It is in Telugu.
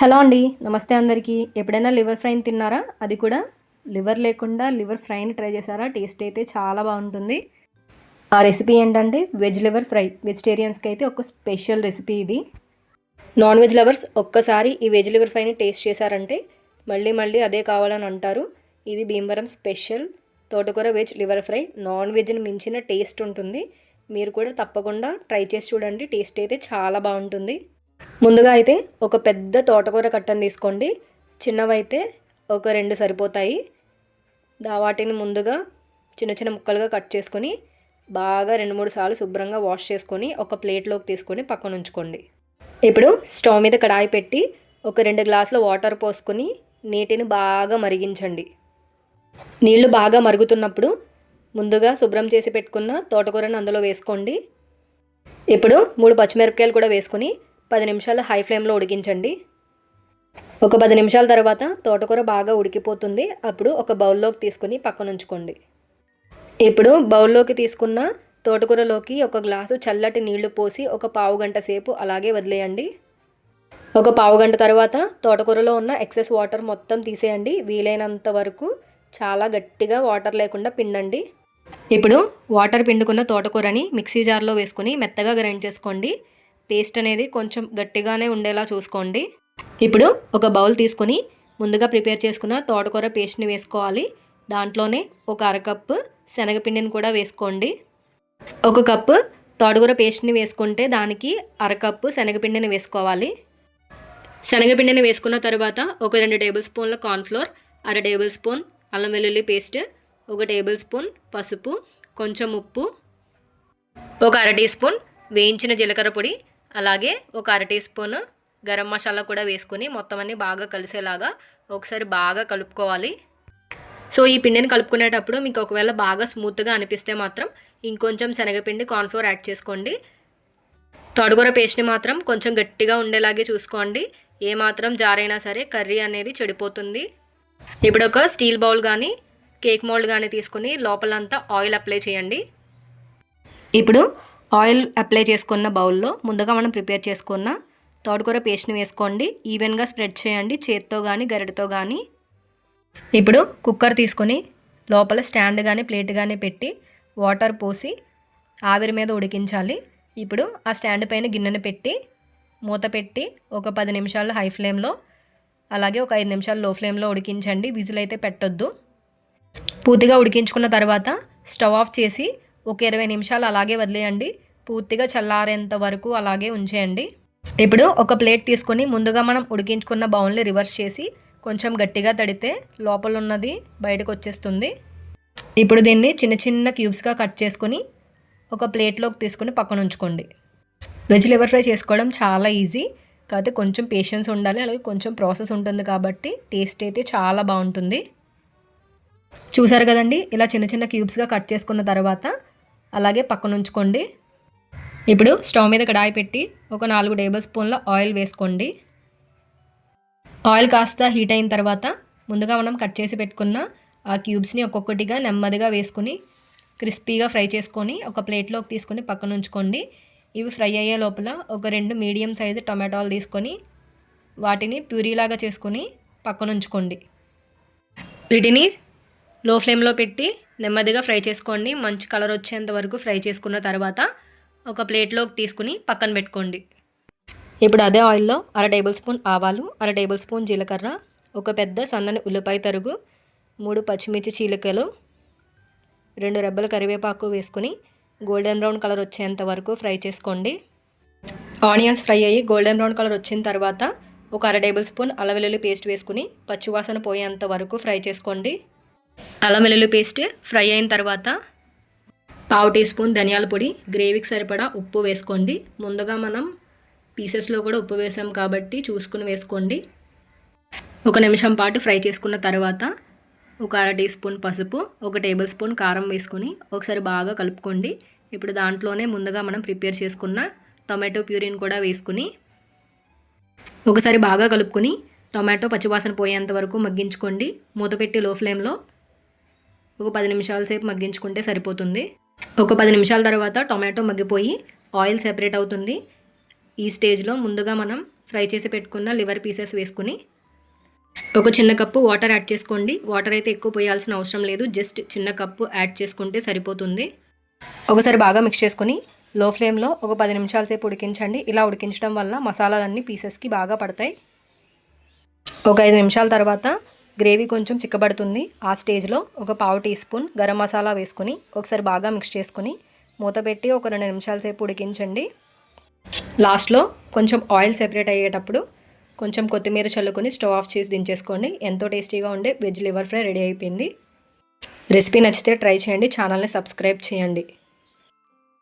హలో అండి నమస్తే అందరికీ. ఎప్పుడైనా లివర్ ఫ్రైని తిన్నారా? అది కూడా లివర్ లేకుండా లివర్ ఫ్రైని ట్రై చేశారా? టేస్ట్ అయితే చాలా బాగుంటుంది. ఆ రెసిపీ ఏంటంటే వెజ్ లివర్ ఫ్రై. వెజిటేరియన్స్కి అయితే ఒక స్పెషల్ రెసిపీ ఇది. నాన్ వెజ్ లవర్స్ ఒక్కసారి ఈ వెజ్ లివర్ ఫ్రైని టేస్ట్ చేశారంటే మళ్ళీ మళ్ళీ అదే కావాలని అంటారు. ఇది భీమవరం స్పెషల్ తోటకూర వెజ్ లివర్ ఫ్రై. నాన్ వెజ్ని మించిన టేస్ట్ ఉంటుంది. మీరు కూడా తప్పకుండా ట్రై చేసి చూడండి. టేస్ట్ అయితే చాలా బాగుంటుంది. ముందుగా అయితే ఒక పెద్ద తోటకూర కట్టను తీసుకోండి. చిన్నవైతే ఒక రెండు సరిపోతాయి. వాటిని ముందుగా చిన్న చిన్న ముక్కలుగా కట్ చేసుకొని బాగా రెండు మూడు సార్లు శుభ్రంగా వాష్ చేసుకొని ఒక ప్లేట్లోకి తీసుకొని పక్కన ఉంచుకోండి. ఇప్పుడు స్టవ్ మీద కడాయి పెట్టి ఒక రెండు గ్లాసుల వాటర్ పోసుకొని నీటిని బాగా మరిగించండి. నీళ్ళు బాగా మరుగుతున్నప్పుడు ముందుగా శుభ్రం చేసి పెట్టుకున్న తోటకూరను అందులో వేసుకోండి. ఇప్పుడు మూడు పచ్చిమిరపకాయలు కూడా వేసుకొని పది నిమిషాలు హై ఫ్లేమ్లో ఉడికించండి. ఒక పది నిమిషాల తర్వాత తోటకూర బాగా ఉడికిపోతుంది. అప్పుడు ఒక బౌల్లోకి తీసుకుని పక్కన ఉంచుకోండి. ఇప్పుడు బౌల్లోకి తీసుకున్న తోటకూరలోకి ఒక గ్లాసు చల్లటి నీళ్ళు పోసి ఒక పావు గంట సేపు అలాగే వదిలేయండి. ఒక పావు గంట తర్వాత తోటకూరలో ఉన్న ఎక్సెస్ వాటర్ మొత్తం తీసేయండి. వీలైనంత వరకు చాలా గట్టిగా వాటర్ లేకుండా పిండండి. ఇప్పుడు వాటర్ పిండుకున్న తోటకూరని మిక్సీ జార్లో వేసుకుని మెత్తగా గ్రైండ్ చేసుకోండి. పేస్ట్ అనేది కొంచెం గట్టిగానే ఉండేలా చూసుకోండి. ఇప్పుడు ఒక బౌల్ తీసుకొని ముందుగా ప్రిపేర్ చేసుకున్న తోటకూర పేస్ట్ని వేసుకోవాలి. దాంట్లోనే ఒక అరకప్పు శనగపిండిని కూడా వేసుకోండి. ఒక కప్పు తోటకూర పేస్ట్ని వేసుకుంటే దానికి అరకప్పు శనగపిండిని వేసుకోవాలి. శనగపిండిని వేసుకున్న తర్వాత ఒక రెండు టేబుల్ స్పూన్ల కార్న్ఫ్లోర్ అర టేబుల్ స్పూన్ అల్లం వెల్లుల్లి పేస్ట్ ఒక టేబుల్ స్పూన్ పసుపు కొంచెం ఉప్పు ఒక అర టీ స్పూన్ వేయించిన జీలకర్ర పొడి అలాగే ఒక అర టీ స్పూన్ గరం మసాలా కూడా వేసుకొని మొత్తం అన్ని బాగా కలిసేలాగా ఒకసారి బాగా కలుపుకోవాలి. సో ఈ పిండిని కలుపుకునేటప్పుడు మీకు ఒకవేళ బాగా స్మూత్గా అనిపిస్తే మాత్రం ఇంకొంచెం శనగపిండి కార్న్ఫ్లోర్ యాడ్ చేసుకోండి. తొడగూర పేస్ట్ని మాత్రం కొంచెం గట్టిగా ఉండేలాగే చూసుకోండి. ఏ మాత్రం జారైనా సరే కర్రీ అనేది చెడిపోతుంది. ఇప్పుడు ఒక స్టీల్ బౌల్ కానీ కేక్ మోల్డ్ కానీ తీసుకుని లోపలంతా ఆయిల్ అప్లై చేయండి. ఇప్పుడు ఆయిల్ అప్లై చేసుకున్న బౌల్లో ముందుగా మనం ప్రిపేర్ చేసుకున్న తోటకూర పేస్ట్ని వేసుకోండి. ఈవెన్గా స్ప్రెడ్ చేయండి. చేత్తో కానీ గరిటతో కానీ ఇప్పుడు కుక్కర్ తీసుకొని లోపల స్టాండ్ కానీ ప్లేట్ కానీ పెట్టి వాటర్ పోసి ఆవిరి మీద ఉడికించాలి. ఇప్పుడు ఆ స్టాండ్ పైన గిన్నెను పెట్టి మూత పెట్టి ఒక పది నిమిషాలు హై ఫ్లేమ్లో అలాగే ఒక ఐదు నిమిషాలు లో ఫ్లేమ్లో ఉడికించండి. విజిల్ అయితే పెట్టొద్దు. పూర్తిగా ఉడికించుకున్న తర్వాత స్టవ్ ఆఫ్ చేసి ఒక ఇరవై నిమిషాలు అలాగే వదిలేయండి. పూర్తిగా చల్లారేంత వరకు అలాగే ఉంచేయండి. ఇప్పుడు ఒక ప్లేట్ తీసుకొని ముందుగా మనం ఉడికించుకున్న బౌల్ని రివర్స్ చేసి కొంచెం గట్టిగా తడితే లోపల ఉన్నది బయటకు వచ్చేస్తుంది ఇప్పుడు దీన్ని చిన్న చిన్న క్యూబ్స్గా కట్ చేసుకొని ఒక ప్లేట్లోకి తీసుకొని పక్కన ఉంచుకోండి. వెజ్ లివర్ ఫ్రై చేసుకోవడం చాలా ఈజీ. కాకపోతే కొంచెం పేషెన్స్ ఉండాలి అలాగే కొంచెం ప్రాసెస్ ఉంటుంది కాబట్టి టేస్ట్ అయితే చాలా బాగుంటుంది. చూసారు కదండి ఇలా చిన్న చిన్న క్యూబ్స్గా కట్ చేసుకున్న తర్వాత అలాగే పక్కన ఉంచుకోండి ఇప్పుడు స్టవ్ మీద కడాయి పెట్టి ఒక నాలుగు టేబుల్ స్పూన్ల ఆయిల్ వేసుకోండి. ఆయిల్ కాస్త హీట్ అయిన తర్వాత ముందుగా మనం కట్ చేసి పెట్టుకున్న ఆ క్యూబ్స్ని ఒక్కొక్కటిగా నెమ్మదిగా వేసుకుని క్రిస్పీగా ఫ్రై చేసుకొని ఒక ప్లేట్లోకి తీసుకొని పక్కన ఉంచుకోండి ఇవి ఫ్రై అయ్యే లోపల ఒక రెండు మీడియం సైజు టొమాటోలు తీసుకొని వాటిని ప్యూరీలాగా చేసుకొని పక్కన ఉంచుకోండి వీటిని లో ఫ్లేమ్లో పెట్టి నెమ్మదిగా ఫ్రై చేసుకోండి. మంచి కలర్ వచ్చేంత వరకు ఫ్రై చేసుకున్న తర్వాత ఒక ప్లేట్లోకి తీసుకుని పక్కన పెట్టుకోండి. ఇప్పుడు అదే ఆయిల్లో అర టేబుల్ స్పూన్ ఆవాలు అర టేబుల్ స్పూన్ జీలకర్ర ఒక పెద్ద సన్నని ఉల్లిపాయ తరుగు మూడు పచ్చిమిర్చి చీలికలు రెండు రెబ్బల కరివేపాకు వేసుకుని గోల్డెన్ బ్రౌన్ కలర్ వచ్చేంత వరకు ఫ్రై చేసుకోండి. ఆనియన్స్ ఫ్రై అయ్యి గోల్డెన్ బ్రౌన్ కలర్ వచ్చిన తర్వాత ఒక అర టేబుల్ స్పూన్ అల్లం పేస్ట్ వేసుకుని పచ్చివాసన పోయేంత వరకు ఫ్రై చేసుకోండి. అల్లం వెల్లుల్లి పేస్ట్ ఫ్రై అయిన తర్వాత పావు టీ స్పూన్ ధనియాల పొడి గ్రేవీకి సరిపడా ఉప్పు వేసుకోండి. ముందుగా మనం పీసెస్లో కూడా ఉప్పు వేసాం కాబట్టి చూసుకుని వేసుకోండి. ఒక నిమిషం పాటు ఫ్రై చేసుకున్న తర్వాత ఒక అర టీ స్పూన్ పసుపు ఒక టేబుల్ స్పూన్ కారం వేసుకొని ఒకసారి బాగా కలుపుకోండి. ఇప్పుడు దాంట్లోనే ముందుగా మనం ప్రిపేర్ చేసుకున్న టొమాటో ప్యూరిన్ కూడా వేసుకుని ఒకసారి బాగా కలుపుకొని టొమాటో పచ్చివాసన పోయేంత వరకు మగ్గించుకోండి. మూత పెట్టి లో ఫ్లేమ్లో ఒక పది నిమిషాల సేపు మగ్గించుకుంటే సరిపోతుంది. ఒక పది నిమిషాల తర్వాత టొమాటో మగ్గిపోయి ఆయిల్ సెపరేట్ అవుతుంది. ఈ స్టేజ్లో ముందుగా మనం ఫ్రై చేసి పెట్టుకున్న లివర్ పీసెస్ వేసుకుని ఒక చిన్న కప్పు వాటర్ యాడ్ చేసుకోండి. వాటర్ అయితే ఎక్కువ పోయాల్సిన అవసరం లేదు. జస్ట్ చిన్న కప్పు యాడ్ చేసుకుంటే సరిపోతుంది. ఒకసారి బాగా మిక్స్ చేసుకుని లో ఫ్లేమ్లో ఒక పది నిమిషాల సేపు ఉడికించండి. ఇలా ఉడికించడం వల్ల మసాలాలన్నీ పీసెస్కి బాగా పడతాయి. ఒక ఐదు నిమిషాల తర్వాత గ్రేవీ కొంచెం చిక్కబడుతుంది. ఆ స్టేజ్లో ఒక పావు టీ స్పూన్ గరం మసాలా వేసుకుని ఒకసారి బాగా మిక్స్ చేసుకుని మూత పెట్టి ఒక రెండు నిమిషాల సేపు ఉడికించండి. లాస్ట్లో కొంచెం ఆయిల్ సెపరేట్ అయ్యేటప్పుడు కొంచెం కొత్తిమీర చల్లుకొని స్టవ్ ఆఫ్ చేసి దించేసుకోండి. ఎంతో టేస్టీగా ఉండే వెజ్ లివర్ ఫ్రై రెడీ అయిపోయింది. రెసిపీ నచ్చితే ట్రై చేయండి. ఛానల్ని సబ్స్క్రైబ్ చేయండి.